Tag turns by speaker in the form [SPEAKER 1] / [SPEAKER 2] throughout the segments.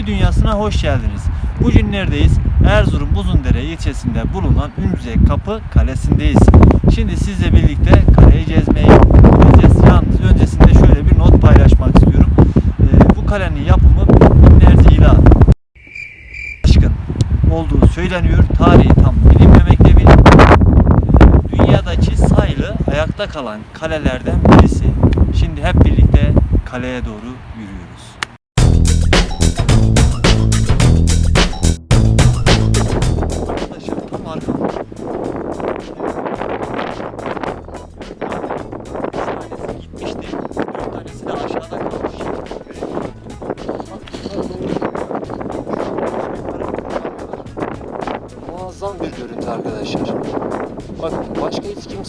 [SPEAKER 1] Hobi dünyasına hoş geldiniz. Bugün neredeyiz? Erzurum Uzundere ilçesinde bulunan Ünzek Kapı Kalesi'ndeyiz. Şimdi sizle birlikte kaleyi gezmeye gideceğiz. Yalnız öncesinde şöyle bir not paylaşmak istiyorum. Ee, bu kalenin yapımı binlerce yıla aşkın olduğu söyleniyor. Tarihi tam bilinmemekte bile. Dünyadaki sayılı ayakta kalan kalelerden birisi. Şimdi hep birlikte kaleye doğru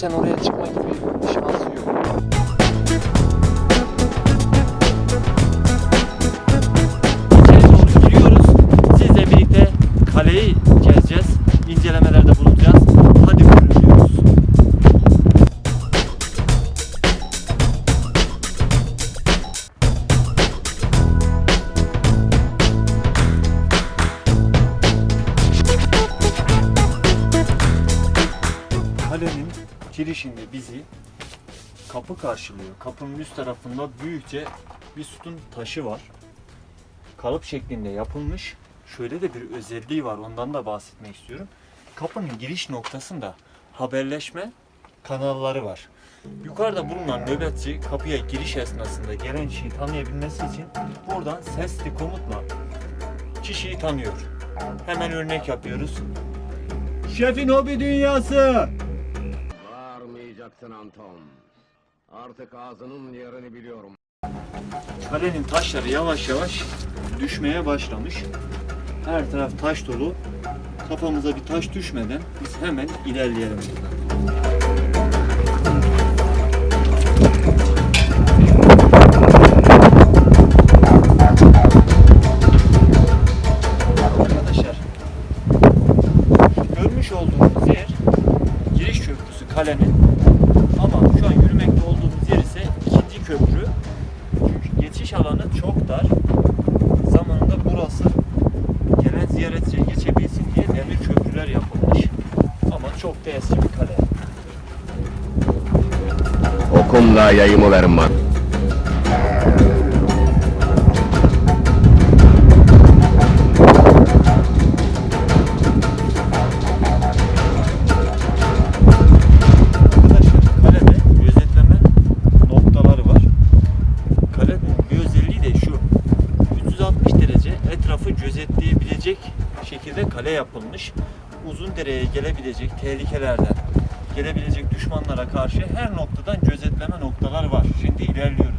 [SPEAKER 2] başka hiç kimsenin oraya çıkma gibi
[SPEAKER 1] karşılıyor. Kapının üst tarafında büyükçe bir sütun taşı var. Kalıp şeklinde yapılmış. Şöyle de bir özelliği var. Ondan da bahsetmek istiyorum. Kapının giriş noktasında haberleşme kanalları var. Yukarıda bulunan nöbetçi kapıya giriş esnasında gelen kişiyi tanıyabilmesi için buradan sesli komutla kişiyi tanıyor. Hemen örnek yapıyoruz. Şefin hobi dünyası.
[SPEAKER 3] Bağırmayacaksın Anton. Artık ağzının yerini biliyorum.
[SPEAKER 1] Kalenin taşları yavaş yavaş düşmeye başlamış. Her taraf taş dolu. Kafamıza bir taş düşmeden biz hemen ilerleyelim buradan. Şu. 360 derece etrafı gözetleyebilecek şekilde kale yapılmış. Uzun dereye gelebilecek tehlikelerden, gelebilecek düşmanlara karşı her noktadan gözetleme noktaları var. Şimdi ilerliyoruz.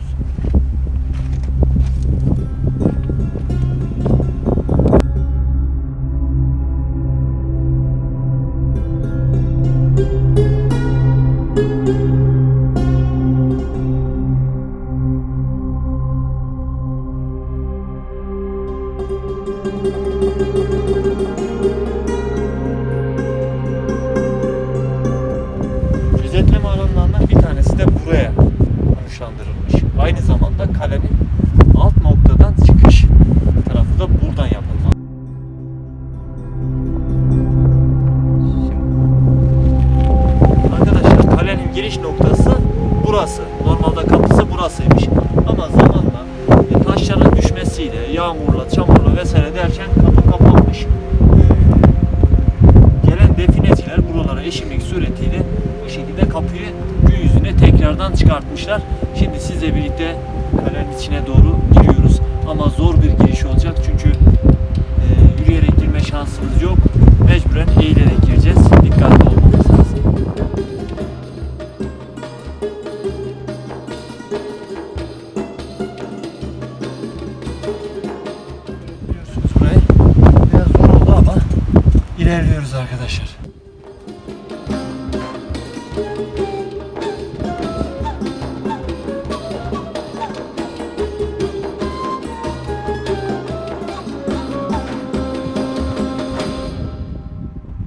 [SPEAKER 1] Arkadaşlar.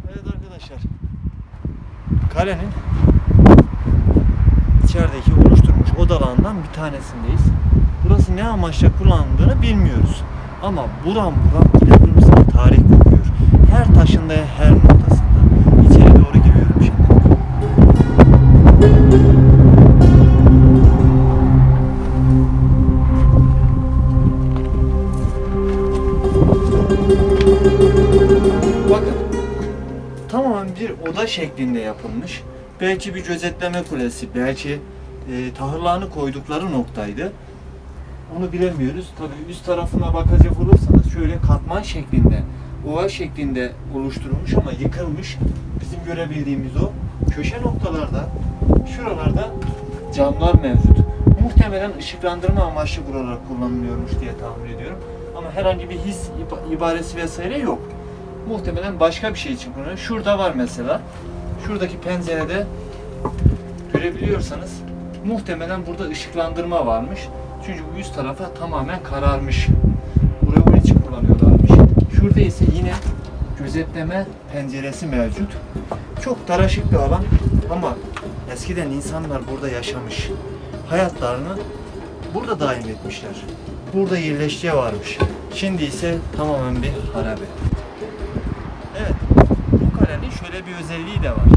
[SPEAKER 1] Evet arkadaşlar. Kalenin içerideki oluşturmuş odalarından bir tanesindeyiz. Burası ne amaçla kullanıldığını bilmiyoruz. Ama buram buram tarih kokuyor. Her taşında her noktasında. Tamamen bir oda şeklinde yapılmış. Belki bir gözetleme kulesi, belki e, tahırlarını koydukları noktaydı. Onu bilemiyoruz. Tabii üst tarafına bakacak olursanız şöyle katman şeklinde, ova şeklinde oluşturulmuş ama yıkılmış. Bizim görebildiğimiz o. Köşe noktalarda, şuralarda camlar mevcut. Muhtemelen ışıklandırma amaçlı buralar kullanılıyormuş diye tahmin ediyorum. Ama herhangi bir his iba- ibaresi vesaire yok. Muhtemelen başka bir şey için kullanılıyor. Şurada var mesela. Şuradaki pencerede görebiliyorsanız muhtemelen burada ışıklandırma varmış. Çünkü bu üst tarafa tamamen kararmış. Burayı bunun için kullanıyorlarmış. Şurada ise yine gözetleme penceresi mevcut. Çok daraşık bir alan ama eskiden insanlar burada yaşamış. Hayatlarını burada daim etmişler. Burada yerleşke varmış. Şimdi ise tamamen bir harabe. Kalenin şöyle bir özelliği de var.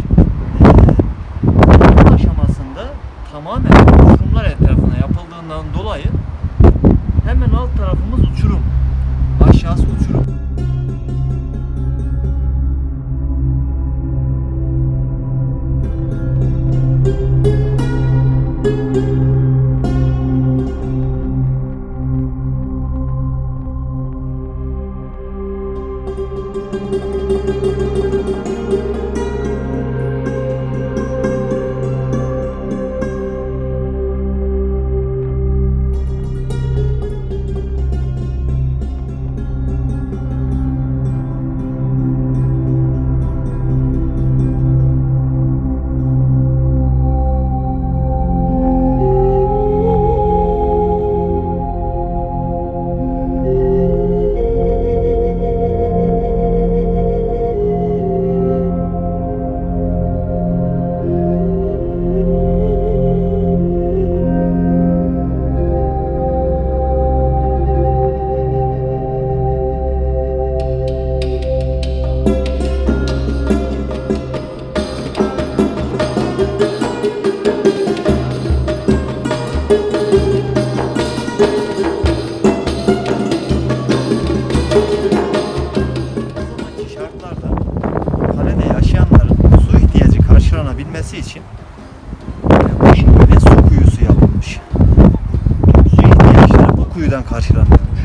[SPEAKER 1] Kuyudan karşılanıyormuş.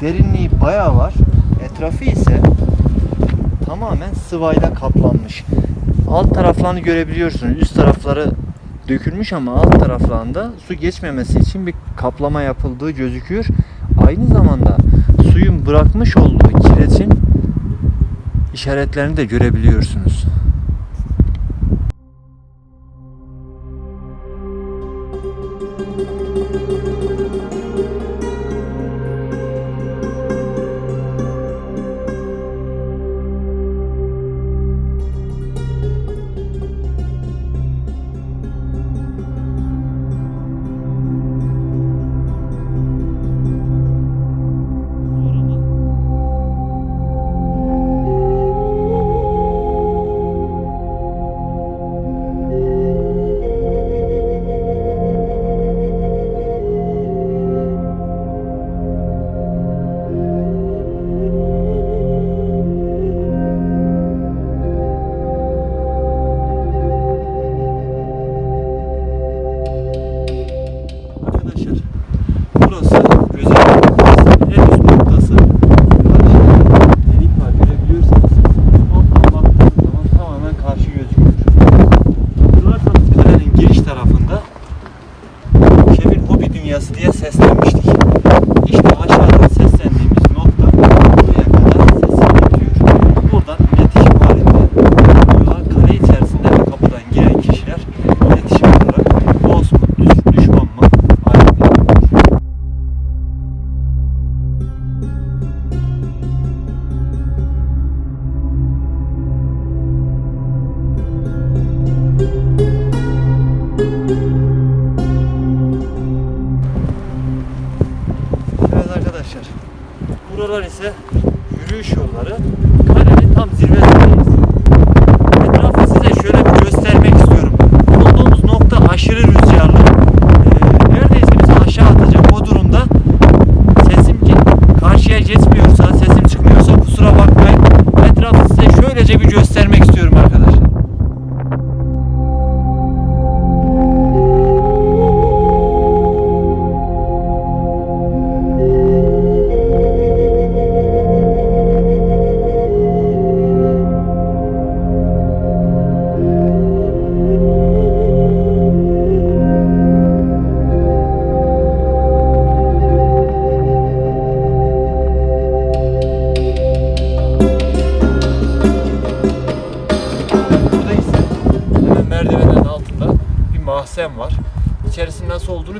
[SPEAKER 1] Derinliği bayağı var. Etrafı ise tamamen sıvayla kaplanmış. Alt taraflarını görebiliyorsunuz. Üst tarafları dökülmüş ama alt taraflarında su geçmemesi için bir kaplama yapıldığı gözüküyor. Aynı zamanda suyun bırakmış olduğu kireçin işaretlerini de görebiliyorsunuz.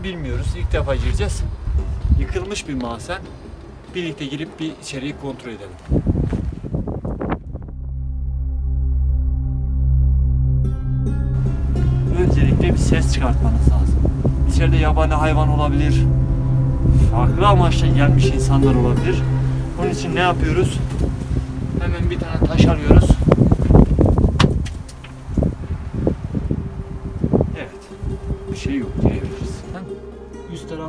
[SPEAKER 1] Bilmiyoruz. İlk defa gireceğiz. Yıkılmış bir mahzen. Birlikte girip bir içeriği kontrol edelim. Öncelikle bir ses çıkartmanız lazım. İçeride yabani hayvan olabilir. Farklı amaçla gelmiş insanlar olabilir. Bunun için ne yapıyoruz? Hemen bir tane taş alıyoruz.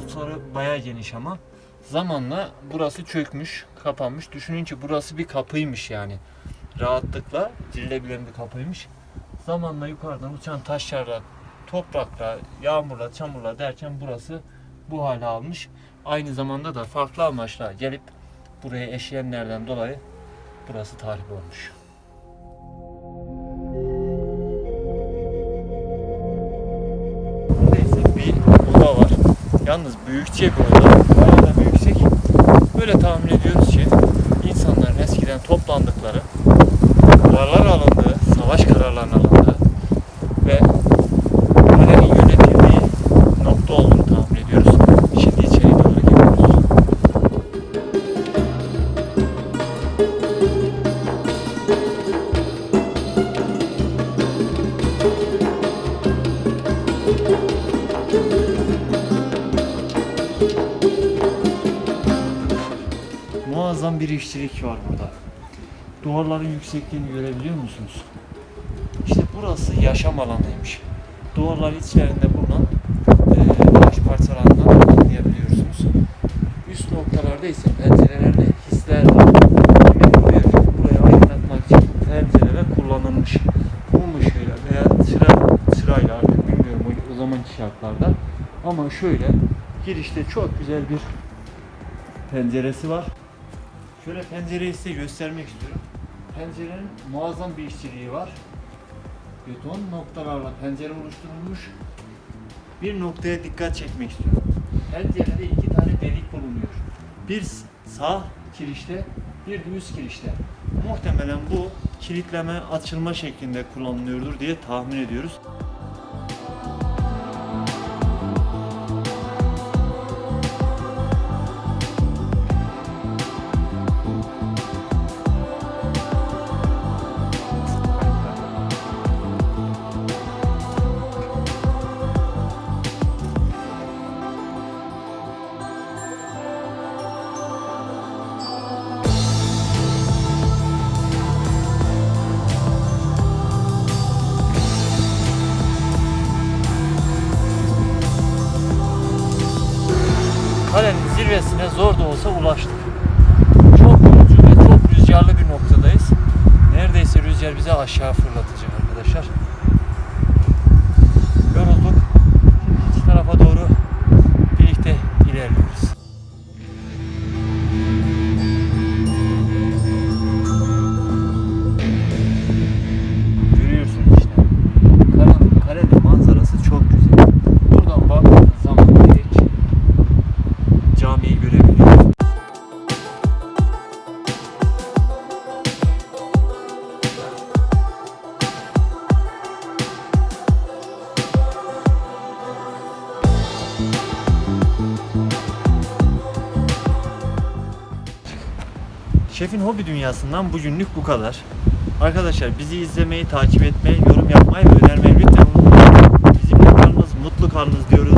[SPEAKER 1] Tarafları bayağı geniş ama zamanla burası çökmüş, kapanmış. Düşünün ki burası bir kapıymış yani. Rahatlıkla girilebilen bir kapıymış. Zamanla yukarıdan uçan taşlarla, toprakla, yağmurla, çamurla derken burası bu hale almış. Aynı zamanda da farklı amaçla gelip buraya eşeyenlerden dolayı burası tahrip olmuş. Yalnız büyükçe bir oda. Bayağı da yüksek. Böyle tahmin ediyoruz ki insanların eskiden toplandıkları, kararlar alındığı, savaş kararlarının alındığı işçilik var burada. Duvarların yüksekliğini görebiliyor musunuz? İşte burası yaşam alanıymış. Duvarlar içlerinde bulunan eee taş parçalarından anlayabiliyorsunuz. Üst noktalarda ise pencerelerde hisler var. Demek buraya, aydınlatmak için pencereler kullanılmış. Mum ışığıyla veya çıra, çırayla artık bilmiyorum o zamanki şartlarda. Ama şöyle girişte çok güzel bir penceresi var. Şöyle pencereyi size göstermek istiyorum. Pencerenin muazzam bir işçiliği var. Beton noktalarla pencere oluşturulmuş. Bir noktaya dikkat çekmek istiyorum. Pencerede iki tane delik bulunuyor. Bir sağ kirişte, bir de üst kirişte. Muhtemelen bu kilitleme açılma şeklinde kullanılıyordur diye tahmin ediyoruz. Zor da olsa ulaştık. Çok yorucu ve çok rüzgarlı bir noktadayız. Neredeyse rüzgar bizi aşağı fırlatacak Şefin hobi dünyasından bugünlük bu kadar. Arkadaşlar bizi izlemeyi, takip etmeyi, yorum yapmayı ve önermeyi lütfen unutmayın. Bizimle kalınız, mutlu kalınız diyoruz.